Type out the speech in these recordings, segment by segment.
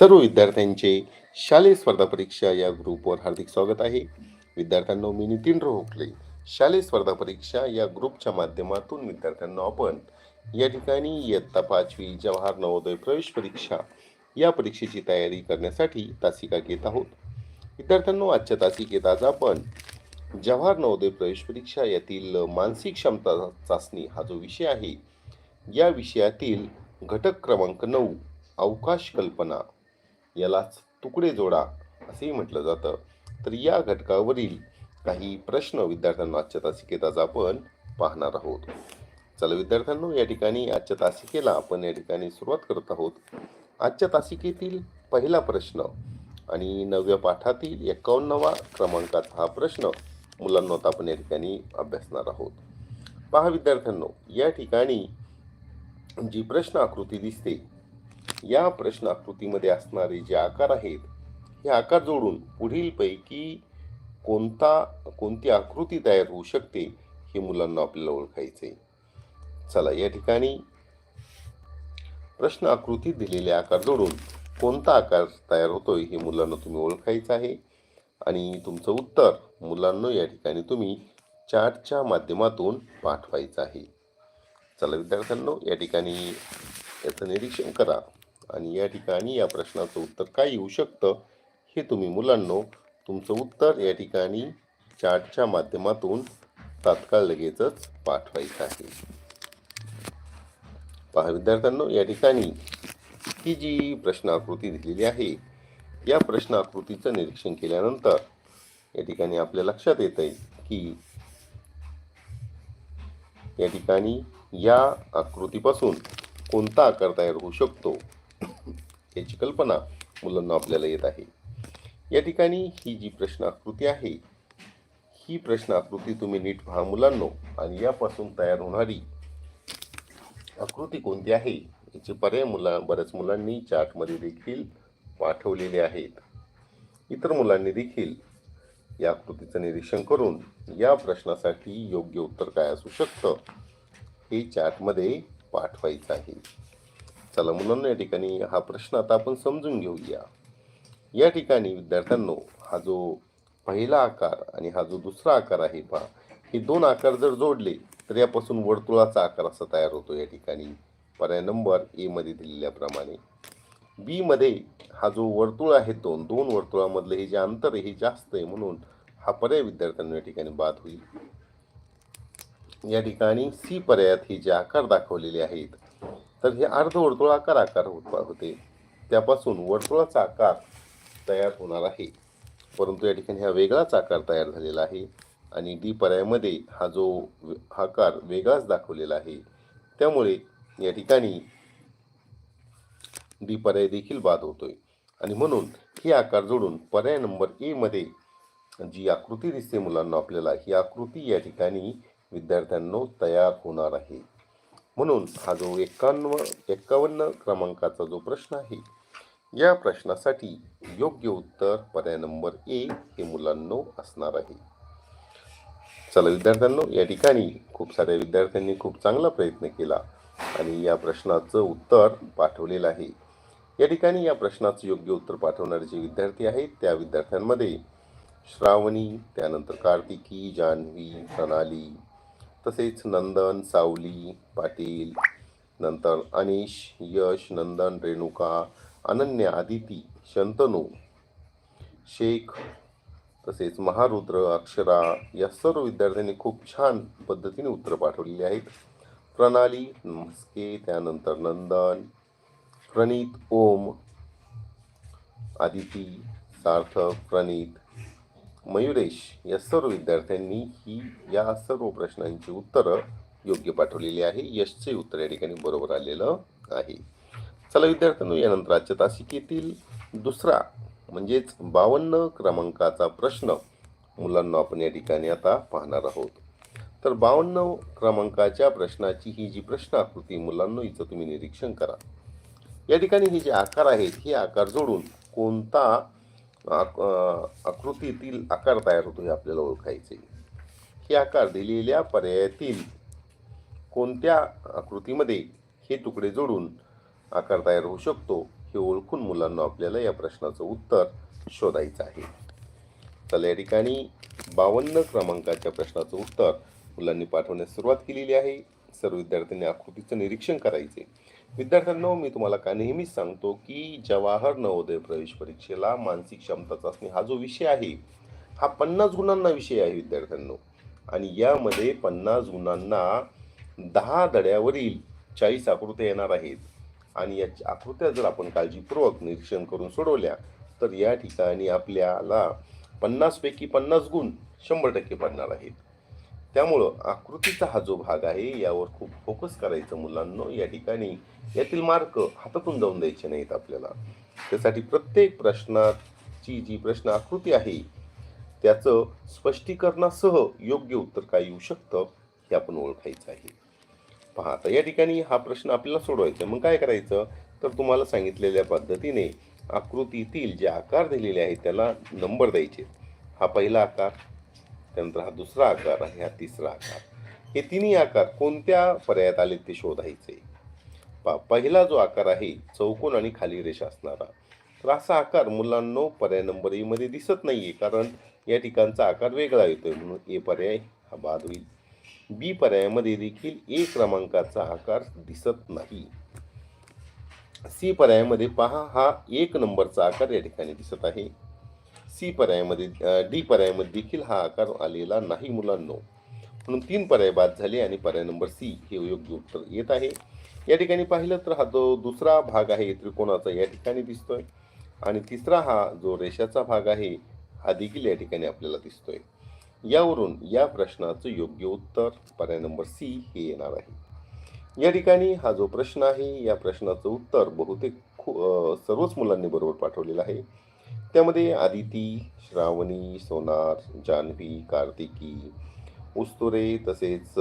सर्व विद्यार्थ्यांचे शालेय स्पर्धा परीक्षा या ग्रुपवर हार्दिक स्वागत आहे. विद्यार्थ्यांना मी नितीन रोहकले शालेय स्पर्धा परीक्षा या ग्रुपच्या माध्यमातून विद्यार्थ्यांना आपण या ठिकाणी इयत्ता पाचवी जवाहर नवोदय प्रवेश परीक्षा या परीक्षेची तयारी करण्यासाठी तासिका घेत आहोत. विद्यार्थ्यांना आजच्या तासिकेत आज आपण जवाहर नवोदय प्रवेश परीक्षा यातील मानसिक क्षमता चाचणी हा जो विषय आहे या विषयातील घटक क्रमांक नऊ अवकाश कल्पना. यालाच तुकडे जोडा असेही म्हटलं जातं. तर या घटकावरील काही प्रश्न विद्यार्थ्यांना आजच्या तासिकेत आज आपण पाहणार आहोत. चला विद्यार्थ्यांनो या ठिकाणी आजच्या तासिकेला आपण या ठिकाणी सुरुवात करत आहोत. आजच्या तासिकेतील पहिला प्रश्न आणि नवव्या पाठातील एकावन्नवा क्रमांकात हा प्रश्न मुलांना आपण या ठिकाणी अभ्यासणार आहोत. पहा विद्यार्थ्यांनो या ठिकाणी जी प्रश्न आकृती दिसते या प्रश्न आकृतीमध्ये असणारे जे आकार आहेत हे आकार जोडून पुढीलपैकी कोणता कोणती आकृती तयार होऊ शकते हे मुलांना आपल्याला ओळखायचे चला या ठिकाणी प्रश्न आकृतीत दिलेले आकार जोडून कोणता आकार तयार होतोय हे मुलांना तुम्ही ओळखायचं आहे. आणि तुमचं उत्तर मुलांना या ठिकाणी तुम्ही चार्टच्या माध्यमातून पाठवायचं आहे. चला विद्यार्थ्यांनो या ठिकाणी याचं निरीक्षण करा. आणि या ठिकाणी या प्रश्नाचं उत्तर काय येऊ शकतं हे तुम्ही मुलांनो तुमचं उत्तर या ठिकाणी चार्टच्या माध्यमातून तात्काळ लगेचच पाठवायचं आहे. पहा विद्यार्थ्यांनो या ठिकाणी ही जी प्रश्नाकृती दिलेली आहे या प्रश्नाकृतीचं निरीक्षण केल्यानंतर या ठिकाणी आपल्या लक्षात येत आहे की या ठिकाणी या आकृतीपासून कोणता आकार तयार होऊ शकतो? याची कल्पना मुलांना आपल्याला येत आहे. या ठिकाणी ही जी प्रश्न आकृती आहे ही प्रश्न आकृती तुम्ही नीट पहा मुलांनो. आणि यापासून तयार होणारी आकृती कोणती आहे? याचे पर्याय मुला बऱ्याच मुलांनी चार्टमध्ये देखील पाठवलेले आहेत. इतर मुलांनी देखील या आकृतीचं निरीक्षण करून या प्रश्नासाठी योग्य उत्तर काय असू शकतं हे चार्टमध्ये पाठवायचं आहे. चला मुलांना या ठिकाणी हा प्रश्न आता आपण समजून घेऊया. या ठिकाणी विद्यार्थ्यांनो हा जो पहिला आकार आणि हा जो दुसरा आकार आहे पहा हे दोन आकार जर जोडले तर यापासून वर्तुळाचा आकार असा तयार होतो या ठिकाणी. पर्याय नंबर ए मध्ये दिलेल्याप्रमाणे. बी मध्ये हा जो वर्तुळ आहे दोन दोन वर्तुळामधलं हे जे अंतर आहे हे जास्त आहे म्हणून हा पर्याय विद्यार्थ्यांना या ठिकाणी बाद होईल. या ठिकाणी सी पर्यायात हे जे आकार दाखवलेले आहेत तर हे अर्धवर्तुळाकार आकार होत होते. त्यापासून वर्तुळाचा आकार तयार होणार आहे. परंतु या ठिकाणी हा वेगळाच आकार तयार झालेला आहे आणि डी पर्यायामध्ये हा जो आकार वेगळाच दाखवलेला आहे. त्यामुळे या ठिकाणी डी पर्याय देखील बाद होतोय. आणि म्हणून हे आकार जोडून पर्याय नंबर एमध्ये जी आकृती दिसते मुलांना आपल्याला ही आकृती या ठिकाणी विद्यार्थ्यांनो तयार होणार आहे. म्हणून हा जो एकावन्न एकावन्न क्रमांकाचा जो प्रश्न आहे या प्रश्नासाठी योग्य उत्तर पर्याय नंबर ए हे मुलांनो असणार आहे. चला विद्यार्थ्यांनो या ठिकाणी खूप साऱ्या विद्यार्थ्यांनी खूप चांगला प्रयत्न केला आणि या प्रश्नाचं उत्तर पाठवलेलं आहे. या ठिकाणी या प्रश्नाचं योग्य उत्तर पाठवणारे जे विद्यार्थी आहेत त्या विद्यार्थ्यांमध्ये श्रावणी त्यानंतर कार्तिकी जान्हवी प्रणाली तसेच नंदन सावली पाटील नंतर अनिश यश नंदन रेणुका अनन्या आदिती शंतनू शेख तसेच महारुद्र अक्षरा या सर्व विद्यार्थ्यांनी खूप छान पद्धतीने उत्तरं पाठवलेली आहेत. प्रणाली म्हस्के त्यानंतर नंदन प्रणीत ओम आदिती सार्थक प्रणीत मयुरेश या सर्व विद्यार्थ्यांनी ही या सर्व प्रश्नांची उत्तरं योग्य पाठवलेली आहे. यशचे उत्तर या ठिकाणी बरोबर आलेलं आहे. चला विद्यार्थ्यांनो यानंतर आजच्या तासिकेतील दुसरा म्हणजेच बावन्न क्रमांकाचा प्रश्न मुलांना आपण या ठिकाणी आता पाहणार आहोत. तर बावन्न क्रमांकाच्या प्रश्नाची ही जी प्रश्न आकृती मुलांना हिचं तुम्ही निरीक्षण करा. या ठिकाणी हे जे आकार आहेत हे आकार जोडून कोणता आक- आकृतीतील आकार तयार होतो हे आपल्याला ओळखायचे. हे आकार दिलेल्या पर्यायातील कोणत्या आकृतीमध्ये हे तुकडे जोडून आकार तयार होऊ शकतो हे ओळखून मुलांना आपल्याला या प्रश्नाचं उत्तर शोधायचं आहे. चला या ठिकाणी बावन्न क्रमांकाच्या प्रश्नाचं उत्तर मुलांनी पाठवण्यास सुरुवात केलेली आहे. सर्व विद्यार्थ्यांनी आकृतीचं निरीक्षण करायचे. विद्यार्थ्यांना मी तुम्हाला का नेहमीच सांगतो की जवाहर नवोदय प्रवेश परीक्षेला मानसिक क्षमता चाचणी हा जो विषय आहे हा पन्नास गुणांना विषय आहे विद्यार्थ्यांनो. आणि यामध्ये पन्नास गुणांना दहा धड्यावरील चाळीस आकृत्या येणार आहेत. आणि या आकृत्या जर आपण काळजीपूर्वक निरीक्षण करून सोडवल्या तर या ठिकाणी आपल्याला पन्नासपैकी पन्नास गुण शंभर टक्के पडणार आहेत. त्यामुळं आकृतीचा हा जो भाग आहे यावर खूप फोकस करायचं मुलांनो. या ठिकाणी यातील मार्क हातातून जाऊन द्यायचे नाहीत आपल्याला. त्यासाठी प्रत्येक प्रश्नाची जी प्रश्न आकृती आहे त्याचं स्पष्टीकरणासह योग्य उत्तर काय येऊ शकतं हे आपण ओळखायचं आहे. पहा आता या ठिकाणी हा प्रश्न आपल्याला सोडवायचा आहे. मग काय करायचं? तर तुम्हाला सांगितलेल्या पद्धतीने आकृतीतील जे आकार दिलेले आहेत त्याला नंबर द्यायचे हा पहिला आकार त्यानंतर हा दुसरा आकार आणि हा तिसरा आकार. हे तिन्ही आकार कोणत्या पर्यायात आले ते शोधायचे? पा पहिला जो आकार आहे चौकोन आणि खाली रेषा असणारा. तर असा आकार मुलांनो पर्याय नंबर ए मध्ये दिसत आहे कारण या ठिकाणचा आकार वेगळा येतोय म्हणून ए पर्याय हा बाद होईल. बी पर्यायामध्ये देखील ए क्रमांकाचा आकार दिसत नाही. सी पर्यायामध्ये पहा हा एक नंबरचा आकार या ठिकाणी दिसत आहे. सी पर्यायामध्ये डी पर्यायामध्ये देखील हा आकार आलेला नाही मुलांनो. म्हणून तीन पर्याय बाद झाले आणि पर्याय नंबर सी हे योग्य उत्तर येत आहे. या ठिकाणी पाहिलं तर हा जो दुसरा भाग आहे त्रिकोणाचा या ठिकाणी दिसतोय. आणि तिसरा हा जो रेषाचा भाग आहे हा देखील या ठिकाणी आपल्याला दिसतोय. यावरून या प्रश्नाचं योग्य उत्तर पर्याय नंबर सी हे येणार आहे. या ठिकाणी हा जो प्रश्न आहे या प्रश्नाचं उत्तर बहुतेक खू सर्वच मुलांनी बरोबर पाठवलेलं आहे. त्यामध्ये आदिती श्रावणी सोनार जान्हवी कार्तिकी उस्तुरे तसेच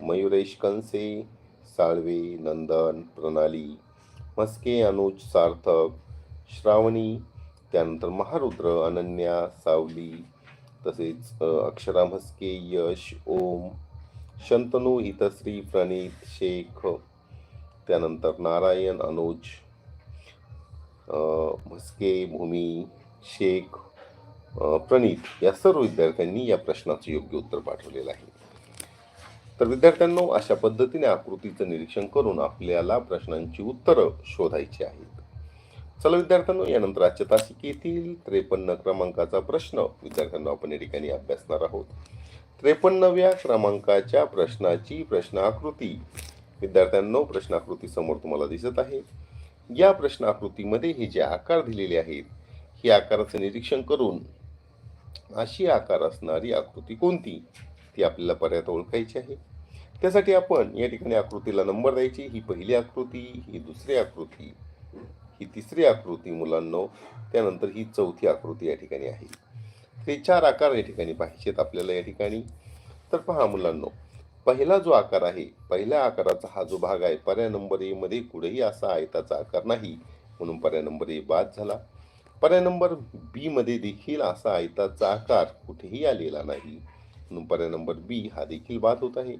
मयुरेश कंसे साळवे नंदन प्रणाली मस्के अनुज सार्थक श्रावणी त्यानंतर महारुद्र अनन्या सावली तसेच अक्षरा म्हस्के यश ओम शंतनू हितश्री प्रणीत शेख त्यानंतर नारायण अनुज म्हस्के भूमी शेख प्रणीत या सर्व विद्यार्थ्यांनी या प्रश्नाचं योग्य उत्तर पाठवलेलं आहे. तर विद्यार्थ्यांना अशा पद्धतीने आकृतीचं निरीक्षण करून आपल्याला प्रश्नांची उत्तरं शोधायची आहेत. चला विद्यार्थ्यांनो यानंतर आजच्या तासिकेतील त्रेपन्न क्रमांकाचा प्रश्न विद्यार्थ्यांना आपण या ठिकाणी अभ्यासणार आहोत. त्रेपन्नव्या क्रमांकाच्या प्रश्नाची प्रश्नाकृती. विद्यार्थ्यांना विद्यार्थ्यांनो समोर तुम्हाला दिसत आहे. या प्रश्न आकृतीमध्ये हे जे आकार दिलेले आहेत हे आकाराचं निरीक्षण करून अशी आकार असणारी आकृती कोणती ती आपल्याला पर्यात ओळखायची आहे. त्यासाठी आपण या ठिकाणी आकृतीला नंबर द्यायची ही पहिली आकृती ही दुसरी आकृती ही तिसरी आकृती मुलांनो त्यानंतर ही चौथी आकृती या ठिकाणी आहे. हे चार आकार या ठिकाणी पाहिजेत आपल्याला या ठिकाणी. तर पहा मुलांनो पहिला जो आकार आहे पहिल्या आकाराचा हा जो भाग आहे पर्याय नंबर कुठेही असा आयताचा आकार नाही म्हणून पर्याय नंबर ए बाद झाला. पर्याय नंबर बीमध्ये देखील असा आयताचा आकार कुठेही आलेला नाही म्हणून पर्याय नंबर बी हा देखील बाद होत आहे.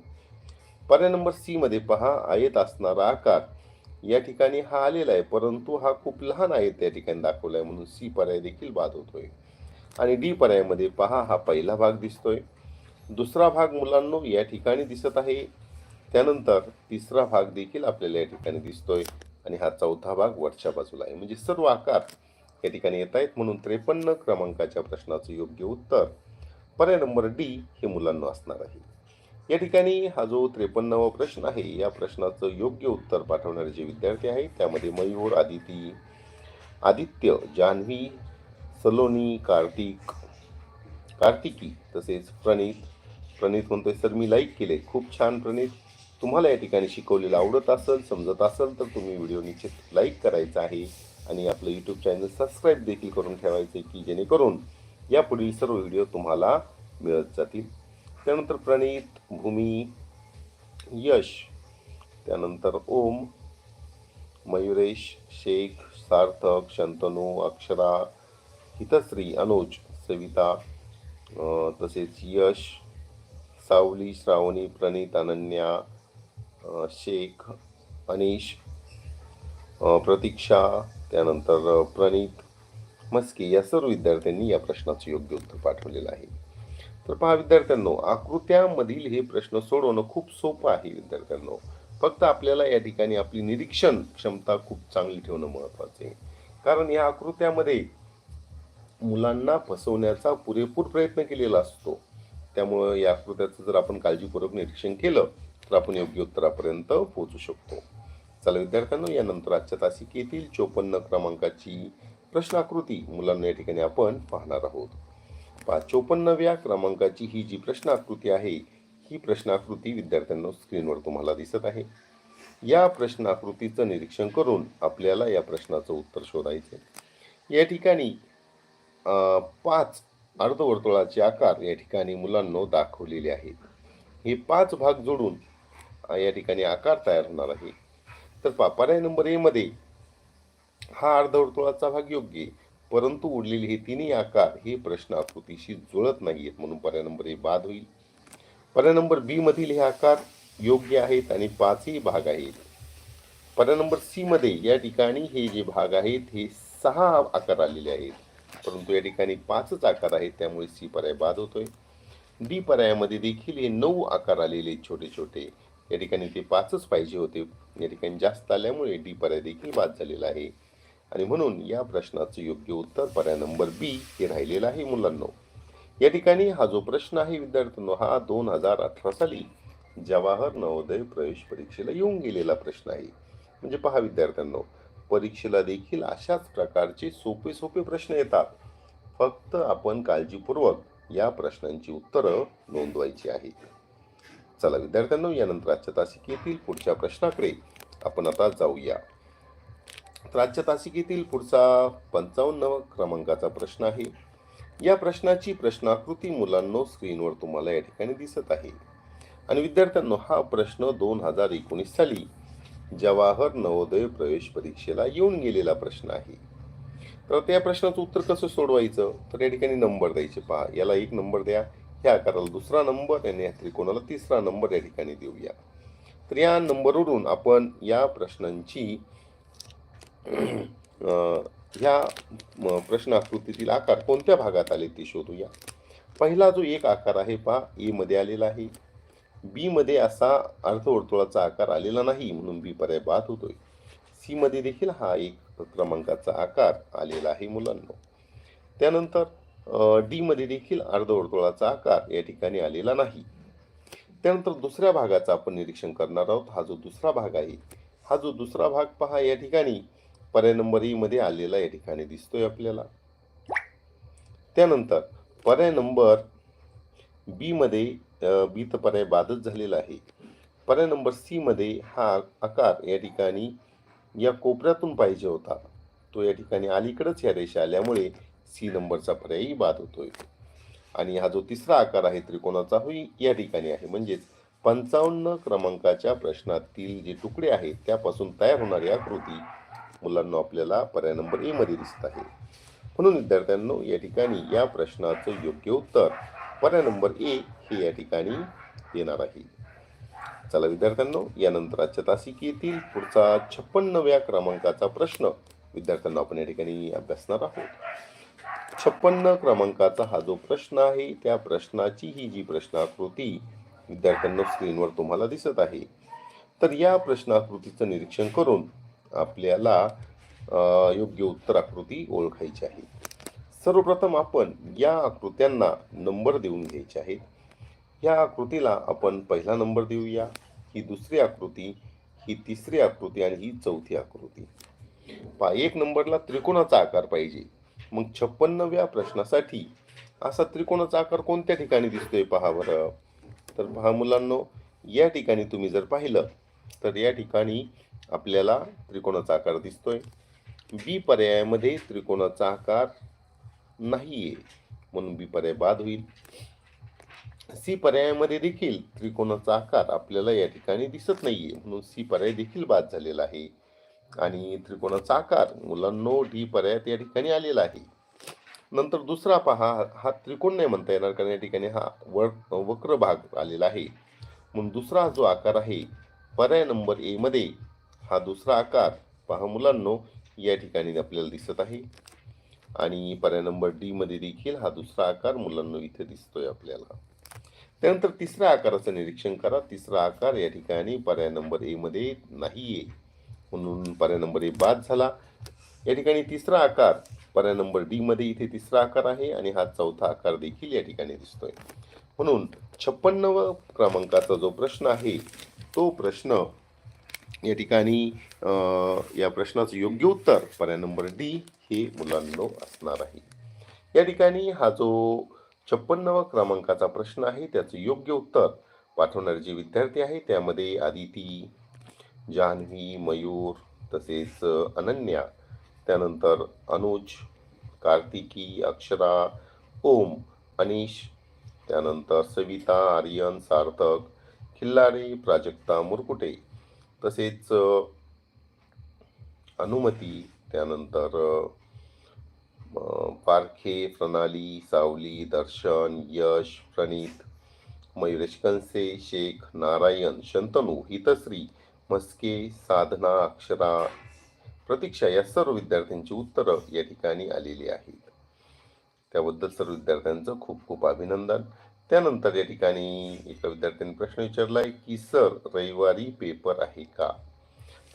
पर्याय नंबर सीमध्ये पहा आयत असणारा आकार या ठिकाणी हा आलेला आहे परंतु हा खूप लहान आहे त्या ठिकाणी दाखवला आहे म्हणून सी पर्याय देखील बाद होतोय. आणि डी पर्यायामध्ये पहा हा पहिला भाग दिसतोय. दुसरा भाग मुलांनो या ठिकाणी दिसत आहे. त्यानंतर तिसरा भाग देखील आपल्याला या ठिकाणी दिसतोय आणि हा चौथा भाग वरच्या बाजूला आहे. म्हणजे सर्व आकार या ठिकाणी येत आहेत म्हणून त्रेपन्न क्रमांकाच्या प्रश्नाचं योग्य उत्तर पर्याय नंबर डी हे मुलांना असणार आहे. या ठिकाणी हा जो त्रेपन्नावा प्रश्न आहे या प्रश्नाचं योग्य उत्तर पाठवणारे जे विद्यार्थी आहेत त्यामध्ये मयूर आदिती आदित्य जान्हवी सलोनी कार्तिक कार्तिकी तसेच प्रणित प्रणित म्हणतोय सर मी लाईक केले खूप छान प्रणित. तुम्हाला या ठिकाणी शिकवलेलं आवडत असेल समजत असेल तर तुम्ही व्हिडिओ निश्चित लाईक करायचा आहे. आणि आपलं यूट्यूब चॅनल सबस्क्राईब देखील करून ठेवायचे की जेणेकरून यापुढील सर्व व्हिडिओ तुम्हाला मिळत जातील. त्यानंतर प्रणित भूमी यश. त्यानंतर ओम मयुरेश शेख सार्थक शंतनू अक्षरा हितश्री अनुज सविता तसेच यश सावली श्रावणी प्रणीत अनन्या शेख अनिश प्रतीक्षा त्यानंतर प्रणीत मस्के या सर्व विद्यार्थ्यांनी या प्रश्नाचं योग्य उत्तर पाठवलेलं आहे. तर पहा विद्यार्थ्यांनो आकृत्यामधील हे प्रश्न सोडवणं खूप सोपं आहे विद्यार्थ्यांनो. फक्त आपल्याला या ठिकाणी आपली निरीक्षण क्षमता खूप चांगली ठेवणं महत्वाचं आहे. कारण या आकृत्यामध्ये मुलांना फसवण्याचा पुरेपूर प्रयत्न केलेला असतो. त्यामुळं या आकृत्याचं जर आपण काळजीपूर्वक निरीक्षण केलं तर आपण योग्य उत्तरापर्यंत पोहोचू शकतो. चला विद्यार्थ्यांनो यानंतर आजच्या तासिकेतील चोपन्न क्रमांकाची प्रश्नाकृती मुलांना या ठिकाणी आपण पाहणार आहोत. पा चोपन्नव्या क्रमांकाची ही जी प्रश्नाकृती आहे ही प्रश्नाकृती विद्यार्थ्यांना स्क्रीनवर तुम्हाला दिसत आहे. या प्रश्नाकृतीचं निरीक्षण करून आपल्याला या प्रश्नाचं उत्तर शोधायचं या ठिकाणी पाच अर्धवर्तुळाचे आकार या ठिकाणी मुलांना दाखवलेले आहेत. हे पाच भाग जोडून या ठिकाणी आकार तयार होणार आहे. तर पा पर्याय नंबर एमध्ये हा अर्धवर्तुळाचा भाग योग्य आहे परंतु उडलेले हे तिन्ही आकार हे प्रश्न आकृतीशी जुळत नाहीयेत म्हणून पर्याय नंबर ए बाद होईल. पर्याय नंबर बी मधील हे आकार योग्य आहेत आणि पाचही भाग आहेत. पर्याय नंबर सी मध्ये या ठिकाणी हे जे भाग आहेत हे सहा आकार आलेले आहेत. परंतु या ठिकाणी पाचच आकार आहेत त्यामुळे सी पर्याय बाद होतोय. डी पर्यायामध्ये देखील हे नऊ आकार आलेले छोटे छोटे या ठिकाणी ते पाचच पाहिजे होते. या ठिकाणी जास्त आल्यामुळे डी पर्याय देखील बाद झालेला आहे. आणि म्हणून या प्रश्नाचं योग्य उत्तर पर्याय नंबर बी हे राहिलेलं आहे मुलांना. या ठिकाणी हा जो प्रश्न आहे विद्यार्थ्यांनो हा दोन हजार अठरा साली जवाहर नवोदय प्रवेश परीक्षेला येऊन गेलेला प्रश्न आहे. म्हणजे पहा विद्यार्थ्यांनो परीक्षेला देखील अशाच प्रकारचे सोपे सोपे प्रश्न येतात. फक्त आपण काळजीपूर्वक या प्रश्नांची उत्तरं नोंदवायची आहेत. चला विद्यार्थ्यांनो यानंतर आजच्या तासिकेतील पुढच्या प्रश्नाकडे आपण आता जाऊया. तर आजच्या तासिकेतील पुढचा पंचावन्न क्रमांकाचा प्रश्न आहे. या प्रश्नाची प्रश्नाकृती मुलांनो स्क्रीनवर तुम्हाला या ठिकाणी दिसत आहे. आणि विद्यार्थ्यांनो हा प्रश्न दोन हजार एकोणीस साली जवाहर नवोदय प्रवेश परीक्षेला येऊन गेलेला प्रश्न आहे. तर त्या प्रश्नाचं उत्तर कसं सोडवायचं? तर या ठिकाणी नंबर द्यायचे पहा. याला एक नंबर द्या. ह्या आकाराला दुसरा नंबर आणि या त्रिकोणाला तिसरा नंबर या ठिकाणी देऊया. तर या नंबरवरून आपण या प्रश्नांची ह्या प्रश्नाकृतीतील प्रश्न आकृतीतील आकार कोणत्या भागात आले ते शोधूया. पहिला जो एक आकार आहे पहा ए मध्ये आलेला आहे. बी मध्ये असा अर्धवर्तुळाचा आकार आलेला नाही म्हणून बी पर्याय बाद होतोय. सी मध्ये देखील हा एक क्रमांकाचा आकार आलेला आहे मुलांना. त्यानंतर डी मध्ये देखील अर्धवर्तुळाचा आकार या ठिकाणी आलेला नाही. त्यानंतर दुसऱ्या भागाचं आपण निरीक्षण करणार आहोत. हा जो दुसरा भाग आहे हा जो दुसरा भाग पहा या ठिकाणी. पर्याय नंबर ई मध्ये आलेला या ठिकाणी दिसतोय आपल्याला. त्यानंतर पर्याय नंबर बी मध्ये अ, पर्याय बादच झालेला आहे. पर्याय नंबर सीमध्ये हा आकार या ठिकाणी या कोपऱ्यातून पाहिजे होता. तो या ठिकाणी अलीकडंच या रेषा आल्यामुळे सी नंबरचा पर्यायही बाद होतोय. आणि हा जो तिसरा आकार आहे त्रिकोणाचा होई या ठिकाणी आहे. म्हणजेच पंचावन्न क्रमांकाच्या प्रश्नातील जे तुकडे आहेत त्यापासून तयार होणारी आकृती मुलांना आपल्याला पर्याय नंबर एमध्ये दिसत आहे. म्हणून विद्यार्थ्यांनो या ठिकाणी या प्रश्नाचं योग्य उत्तर पर्याय नंबर ए हे या ठिकाणी येणार आहे. चला विद्यार्थ्यांनो यानंतर आजच्या तासिकेतील पुढचा छप्पन्नव्या क्रमांकाचा प्रश्न विद्यार्थ्यांना आपण या ठिकाणी अभ्यासणार आहोत. छप्पन्न क्रमांकाचा हा जो प्रश्न आहे त्या प्रश्नाची ही जी प्रश्नाकृती विद्यार्थ्यांना स्क्रीनवर तुम्हाला दिसत आहे. तर या प्रश्नाकृतीचं निरीक्षण करून आपल्याला योग्य उत्तर आकृती ओळखायची आहे. सर्वप्रथम आपण या आकृत्यांना नंबर देऊन घ्यायचे आहेत. या आकृतीला आपण पहिला नंबर देऊया. ही दुसरी आकृती ही तिसरी आकृती आणि ही चौथी आकृती. पहा एक नंबरला त्रिकोणाचा आकार पाहिजे. मग छप्पन्नव्या प्रश्नासाठी असा त्रिकोणाचा आकार कोणत्या ठिकाणी दिसतोय पहा बरं. तर पहा मुलांनो या ठिकाणी तुम्ही जर पाहिलं तर या ठिकाणी आपल्याला त्रिकोणाचा आकार दिसतोय. बी पर्यायामध्ये त्रिकोणाचा आकार नाही आहे. म्हणून बी पर्याय बाद होईल. सी पर्यायामध्ये देखील त्रिकोणाचा आकार आपल्याला या ठिकाणी दिसत नाही आहे म्हणून सी पर्याय देखील बाद झालेला आहे. आणि त्रिकोणाचा आकार मुलांनो डी पर्यायात या ठिकाणी आलेला आहे. नंतर दुसरा पहा हा त्रिकोण नाही म्हणता येणार कारण या ठिकाणी हा वर वक्र भाग आलेला आहे. म्हणून दुसरा जो आकार आहे पर्याय नंबर एमध्ये हा दुसरा आकार पहा मुलांनो या ठिकाणी आपल्याला दिसत आहे. आणि पर्याय नंबर डीमध्ये देखील हा दुसरा आकार मुलांना इथे दिसतोय आपल्याला. त्यानंतर तिसऱ्या आकाराचं निरीक्षण करा. तिसरा आकार या ठिकाणी पर्याय नंबर एमध्ये नाही नाहीये. म्हणून पर्याय नंबर ए बाद झाला. या ठिकाणी तिसरा आकार पर्याय नंबर डीमध्ये इथे तिसरा आकार आहे आणि हा चौथा आकार देखील या ठिकाणी दिसतोय. म्हणून छप्पन्नव क्रमांकाचा जो प्रश्न आहे तो प्रश्न या ठिकाणी या प्रश्नाचं योग्य उत्तर पर्याय नंबर डी हे मुलांनो असणार आहे. या ठिकाणी हा जो छप्पन्नव क्रमांकाचा प्रश्न आहे त्याचं योग्य उत्तर पाठवणारे जे विद्यार्थी आहे त्यामध्ये आदिती जान्हवी मयूर तसेच अनन्या त्यानंतर अनुज कार्तिकी अक्षरा ओम अनिश त्यानंतर सविता आर्यन सार्थक खिल्लारे प्राजक्ता मुरकुटे तसेच अनुमती त्यानंतर पारखे प्रणाली सावली दर्शन यश प्रणीत मयुरेश कंसे शेख नारायण शंतनू हितश्री म्हस्के साधना अक्षरा प्रतीक्षा या सर्व विद्यार्थ्यांची उत्तरं या ठिकाणी आलेली आहेत. त्याबद्दल सर्व विद्यार्थ्यांचं खूप खूप अभिनंदन. त्यानंतर या ठिकाणी एका विद्यार्थ्यांनी प्रश्न विचारलाय की सर रविवारी पेपर आहे का?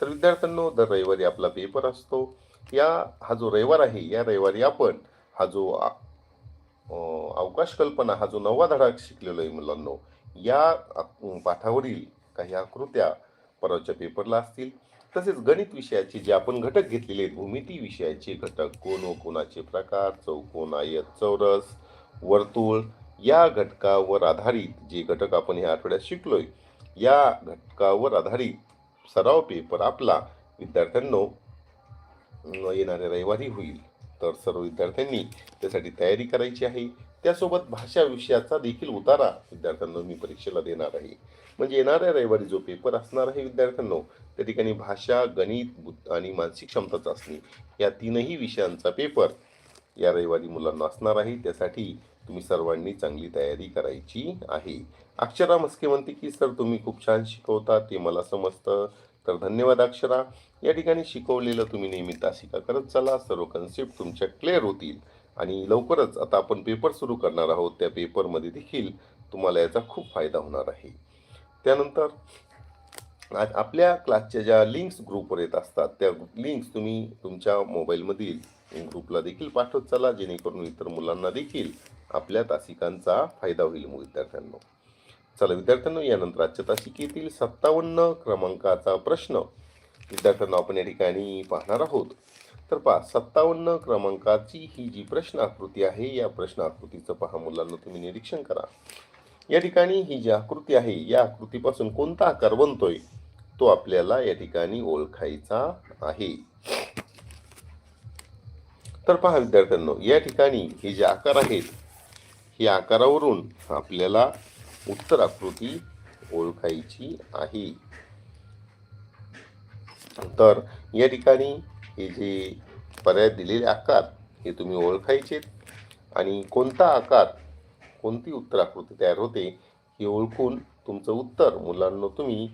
तर विद्यार्थ्यांनो दर रविवारी आपला पेपर असतो. या हा जो रविवार आहे या रविवारी आपण हा जो आ- अवकाश कल्पना हा जो नववा धडा शिकलेलो आहे मुलांनो या पाठावरील काही आकृत्या परवाच्या पेपरला असतील. तसेच गणित विषयाचे जे आपण घटक घेतलेले आहेत भूमिती विषयाचे घटक कोण व कोणाचे प्रकार चौकोन आयत चौरस वर्तुळ या घटकावर आधारित जे घटक आपण ह्या आठवड्यात शिकलोय या घटकावर आधारित सराव पेपर आपला विद्यार्थ्यांनो येणाऱ्या रविवारी होईल. तर सर्व विद्यार्थ्यांनी त्यासाठी तयारी करायची आहे. त्यासोबत भाषा विषयाचा देखील उतारा विद्यार्थ्यांना मी परीक्षेला देणार आहे. म्हणजे येणाऱ्या रविवारी जो पेपर असणार आहे विद्यार्थ्यांनो त्या ठिकाणी भाषा गणित बुद्ध आणि मानसिक क्षमता चाचणी या तीनही विषयांचा पेपर या रविवारी मुलांना असणार आहे. त्यासाठी तुम्ही सर्वांनी चांगली तयारी करायची आहे. अक्षरा मस्के म्हणते की सर तुम्ही खूप छान शिकवता ते मला समजतं. तर धन्यवाद अक्षरा. या ठिकाणी शिकवलेलं तुम्ही नेहमी तासिका करत चला सर्व कन्सेप्ट तुमच्या क्लिअर होतील. आणि लवकरच आता आपण पेपर सुरू करणार आहोत. त्या पेपरमध्ये देखील तुम्हाला याचा खूप फायदा होणार आहे. त्यानंतर आज आपल्या क्लासच्या ज्या लिंक्स ग्रुपवर येत असतात त्या लिंक्स तुम्ही तुमच्या मोबाईलमधील ग्रुपला देखील पाठवत चला जेणेकरून इतर मुलांना देखील आपल्या तासिकांचा फायदा होईल मग विद्यार्थ्यांना. चला विद्यार्थ्यांनो यानंतर आजच्या तासिकेतील सत्तावन्न क्रमांकाचा प्रश्न विद्यार्थ्यांना आपण या ठिकाणी पाहणार आहोत. तर पहा सत्तावन्न क्रमांकाची ही जी प्रश्न आकृती आहे या प्रश्न आकृतीचं पहा मुलांना तुम्ही निरीक्षण करा. या ठिकाणी ही जी आकृती आहे या आकृतीपासून कोणता आकार बनतोय तो आपल्याला या ठिकाणी ओळखायचा आहे. तर पहा विद्यार्थ्यांनो या ठिकाणी हे जे आकार आहेत या आकारावरून आपल्याला उत्तर आकृती ओळखायची आहे. तर या ठिकाणी हे जे पर्याय दिलेले आकार हे तुम्ही ओळखायचे आणि कोणता आकार कोणती उत्तर आकृती तयार होते हे ओळखून तुमचं उत्तर मुलांना तुम्ही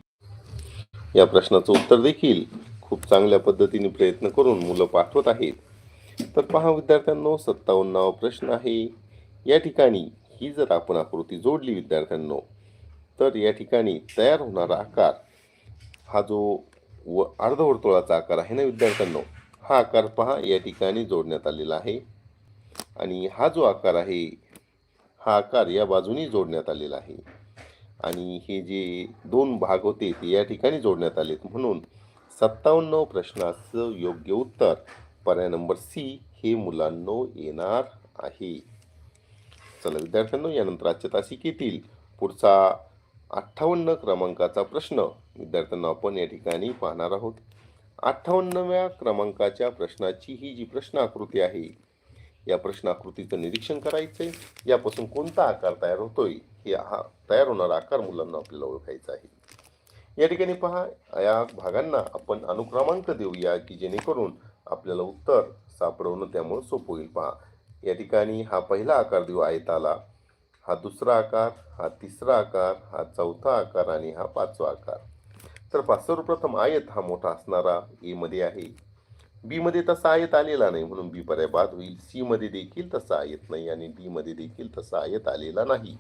या प्रश्नाचं उत्तर देखील खूप चांगल्या पद्धतीने प्रयत्न करून मुलं पाठवत आहेत. तर पहा विद्यार्थ्यांनो सत्तावन्नावा प्रश्न आहे. या ठिकाणी ही जर आपण आकृती जोडली विद्यार्थ्यांनो तर या ठिकाणी तयार होणारा आकार हा जो व अर्धवर्तुळाचा आकार आहे ना विद्यार्थ्यांनो? हा आकार पहा या ठिकाणी जोडण्यात आलेला आहे. आणि हा जो आकार आहे हा आकार या बाजूनी जोडण्यात आलेला आहे. आणि हे जे दोन भाग होते ते या ठिकाणी जोडण्यात आलेत. म्हणून सत्तावन्न प्रश्नाचं योग्य उत्तर पर्याय नंबर सी हे मुलांनो येणार आहे. चला विद्यार्थ्यांनो यानंतर आजच्या तासिकेतील पुढचा अठ्ठावन्न क्रमांकाचा प्रश्न. विद्यार्थ्यांना आपण या ठिकाणी पाहणार आहोत. अठ्ठावन्नव्या क्रमांकाच्या प्रश्नाची ही जी प्रश्न आकृती आहे या प्रश्न आकृतीचं निरीक्षण आहे यापासून कोणता आकार तयार होतोय हे हा तयार होणारा आकार मुलांना आपल्याला ओळखायचा आहे. या ठिकाणी पहा या भागांना आपण अनुक्रमांक देऊया की जेणेकरून आपल्याला उत्तर सापडवणं त्यामुळे सोपं होईल. पहा या ठिकाणी हा पहिला आकार देऊ आयताला हा दुसरा आकार हा तिसरा आकार हा चौथा आकार आणि हा पाचवा आकार. तर पहा सर्वप्रथम आयत हा मोठा असणारा एमध्ये आहे. बीमध्ये तसा आयत आलेला नाही म्हणून बी पर्याय बाद होईल. सीमध्ये देखील तसा आयत नाही आणि डीमध्ये देखील तसा आयत आलेला नाही.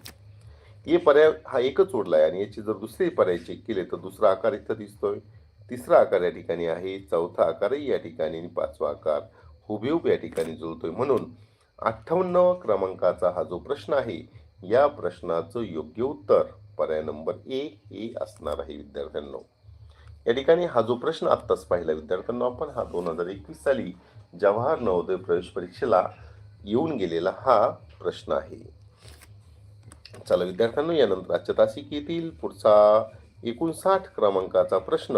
ए पर्याय हा एकच उरलाय आणि याचे जर दुसरे पर्याय चेक केले तर दुसरा आकार इथं दिसतोय. तिसरा आकार या ठिकाणी आहे चौथा आकारही या ठिकाणी आणि पाचवा आकार हुबेहूब या ठिकाणी जुळतोय. म्हणून अठ्ठावन्न क्रमांकाचा हा जो प्रश्न आहे या प्रश्नाचं योग्य उत्तर. पर्याय नंबर ए हे असणार आहे विद्यार्थ्यांनो. या ठिकाणी हा जो प्रश्न आत्ताच पाहिला विद्यार्थ्यांना आपण हा दोन हजार एकवीस साली जवाहर नवोदय प्रवेश परीक्षेला येऊन गेलेला हा प्रश्न आहे. चला विद्यार्थ्यांनो यानंतर आजच्या तासिकेतील पुढचा एकोणसाठ क्रमांकाचा प्रश्न.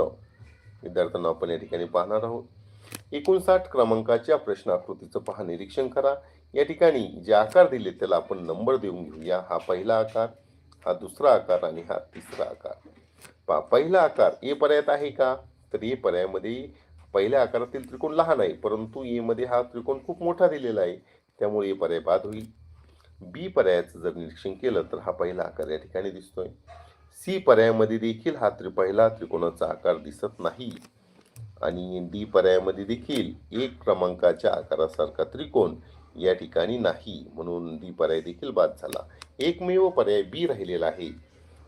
विद्यार्थ्यांना आपण या ठिकाणी पाहणार आहोत. एकोणसाठ क्रमांकाच्या प्रश्न आकृतीचं पहा निरीक्षण करा. या ठिकाणी जे आकार दिले त्याला आपण नंबर देऊन घेऊया. हा पहिला आकार हा दुसरा आकार आणि हा तिसरा आकार. पहा पहिला आकार ए पर्यायात आहे का? तर ए पर्यायामध्ये पहिल्या आकारातील त्रिकोण लहान आहे परंतु एमध्ये हा त्रिकोण खूप मोठा दिलेला आहे. त्यामुळे ए पर्याय बाद होईल. बी पर्यायाचं जर निरीक्षण केलं तर हा पहिला आकार या ठिकाणी दिसतोय. सी पर्यायामध्ये देखील हा त्रि पहिला त्रिकोणाचा आकार दिसत नाही. आणि डी पर्यायामध्ये देखील एक क्रमांकाच्या आकारासारखा त्रिकोण या ठिकाणी नाही म्हणून डी पर्याय देखील बाद झाला. एकमेव पर्याय बी राहिलेला आहे.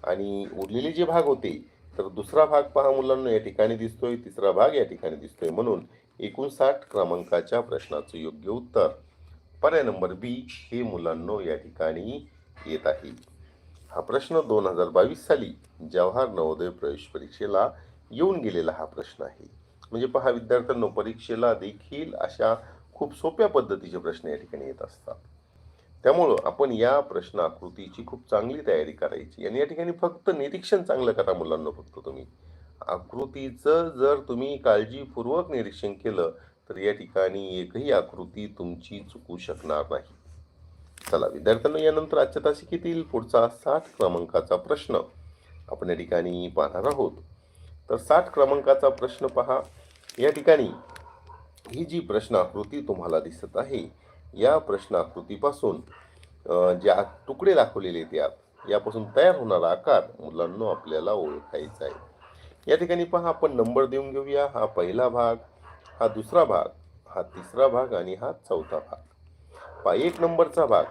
आणि उरलेले जे भाग होते तर दुसरा भाग पहा मुलांना या ठिकाणी दिसतोय तिसरा भाग या ठिकाणी दिसतोय. म्हणून एकोणसाठ क्रमांकाच्या प्रश्नाचं योग्य उत्तर. पर्याय नंबर बी हे मुलांनो या ठिकाणी येत आहे. हा प्रश्न दोन हजार बावीस साली जवाहर नवोदय प्रवेश परीक्षेला येऊन गेलेला हा प्रश्न आहे. म्हणजे पहा विद्यार्थ्यांनो परीक्षेला देखील अशा खूप सोप्या पद्धतीचे प्रश्न या ठिकाणी येत असतात. त्यामुळं आपण या प्रश्न आकृतीची खूप चांगली तयारी करायची आणि या ठिकाणी फक्त निरीक्षण चांगलं करा मुलांना फक्त तुम्ही. आकृतीचं जर तुम्ही काळजीपूर्वक निरीक्षण केलं तर या ठिकाणी एकही आकृती तुमची चुकू शकणार नाही. चला विद्यार्थ्यांना यानंतर आजच्या तासिकेतील पुढचा साठ क्रमांकाचा प्रश्न आपण या ठिकाणी पाहणार आहोत. तर साठ क्रमांकाचा प्रश्न पहा. या ठिकाणी ही जी प्रश्नाकृती तुम्हाला दिसत आहे या प्रश्नाकृतीपासून ज्या जे तुकडे दाखवलेले आहेत यात यापासून तयार होणारा आकार मुलांनो आपल्याला ओळखायचा आहे. या ठिकाणी पहा आपण नंबर देऊन घेऊया. हा पहिला भाग हा दुसरा भाग हा तिसरा भाग आणि हा चौथा भाग. पहा एक नंबरचा भाग.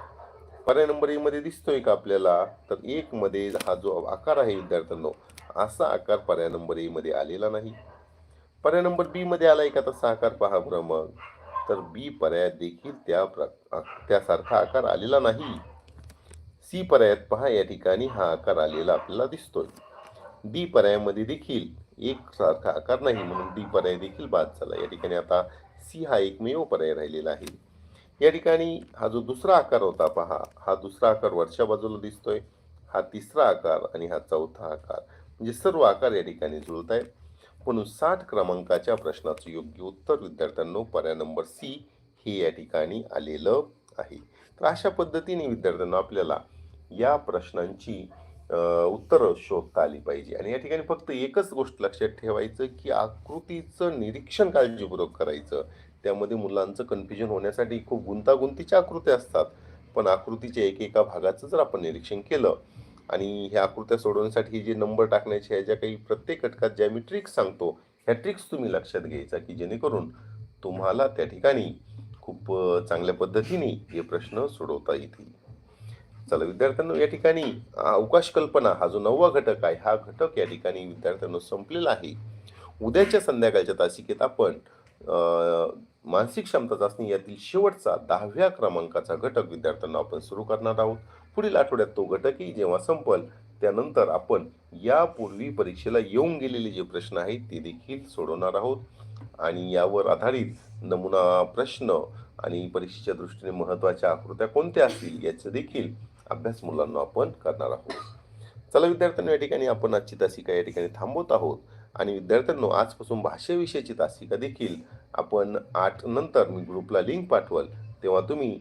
पर्याय नंबरमध्ये दिसतोय का आपल्याला? तर एक मध्ये हा जो आकार आहे विद्यार्थ्यांनो असा आकार पर्याय नंबर ए मध्ये आलेला नाही. पर्याय नंबर बी मध्ये आलाय का? तसा आकार पहा बरं मग. तर बी पर्यायात देखील त्या प्र त्यासारखा आकार आलेला नाही. सी पर्यायात पहा या ठिकाणी हा आकार आलेला आपल्याला दिसतोय. डी पर्यायामध्ये देखील एक सारखा आकार नाही म्हणून डी पर्याय देखील बाद झाला. या ठिकाणी आता सी हा एकमेव पर्याय राहिलेला आहे. या ठिकाणी हा जो दुसरा आकार होता पहा हा दुसरा आकार वरच्या बाजूला दिसतोय हा तिसरा आकार आणि हा चौथा आकार. म्हणजे सर्व आकार या ठिकाणी जुळत आहेत म्हणून साठ क्रमांकाच्या प्रश्नाचं योग्य उत्तर विद्यार्थ्यांनो पर्याय नंबर सी हे या ठिकाणी आलेलं आहे. तर अशा पद्धतीने विद्यार्थ्यांना आपल्याला या प्रश्नांची उत्तरं शोधता आली पाहिजे. आणि या ठिकाणी फक्त एकच गोष्ट लक्षात ठेवायचं की आकृतीचं निरीक्षण काळजीपूर्वक करायचं. त्यामध्ये मुलांचं कन्फ्युजन होण्यासाठी खूप गुंतागुंतीच्या आकृत्या असतात. पण आकृतीच्या एकेका भागाचं जर आपण निरीक्षण केलं आणि ह्या आकृत्या सोडवण्यासाठी जे नंबर टाकण्याचे ह्या ज्या काही प्रत्येक घटकात ज्या मी ट्रिक्स सांगतो ह्या ट्रिक्स तुम्ही लक्षात घ्यायचा की जेणेकरून तुम्हाला त्या ठिकाणी खूप चांगल्या पद्धतीने हे प्रश्न सोडवता येतील. चला विद्यार्थ्यांनो या ठिकाणी अवकाश कल्पना हा जो नववा घटक आहे हा घटक या ठिकाणी विद्यार्थ्यांना संपलेला आहे. उद्याच्या संध्याकाळच्या तासिकेत आपण मानसिक क्षमता चाचणी यातील शेवटचा दहाव्या क्रमांकाचा घटक विद्यार्थ्यांना आपण सुरू करणार आहोत. पुढील आठवड्यात तो घटकही जेव्हा संपल त्यानंतर आपण यापूर्वी परीक्षेला येऊन गेलेले जे प्रश्न आहेत ते देखील सोडवणार आहोत. आणि यावर आधारित नमुना प्रश्न आणि परीक्षेच्या दृष्टीने महत्त्वाच्या आकृत्या कोणत्या असतील याचं देखील अभ्यास मुलांना आपण करणार आहोत. चला विद्यार्थ्यांनो या ठिकाणी आपण आजची तासिका या ठिकाणी थांबवत आहोत. आणि विद्यार्थ्यांनो आजपासून भाषेविषयीची तासिका देखील आपण आठ नंतर मी ग्रुपला लिंक पाठवल. तेव्हा तुम्ही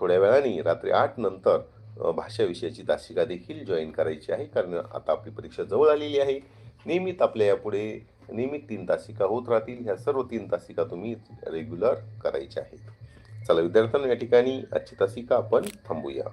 थोड्या वेळाने रात्री आठ नंतर भाषाविषयाची भाषा विषयाची तासिका देखील जॉईन करायची आहे. कारण आता आपली परीक्षा जवळ आलेली आहे. नियमित आपल्या यापुढे नियमित तीन तासिका होत राहतील. ह्या सर्व तीन तासिका तुम्ही रेग्युलर करायच्या आहेत. चला विद्यार्थ्यांनो या ठिकाणी आजची तासिका आपण थांबूया.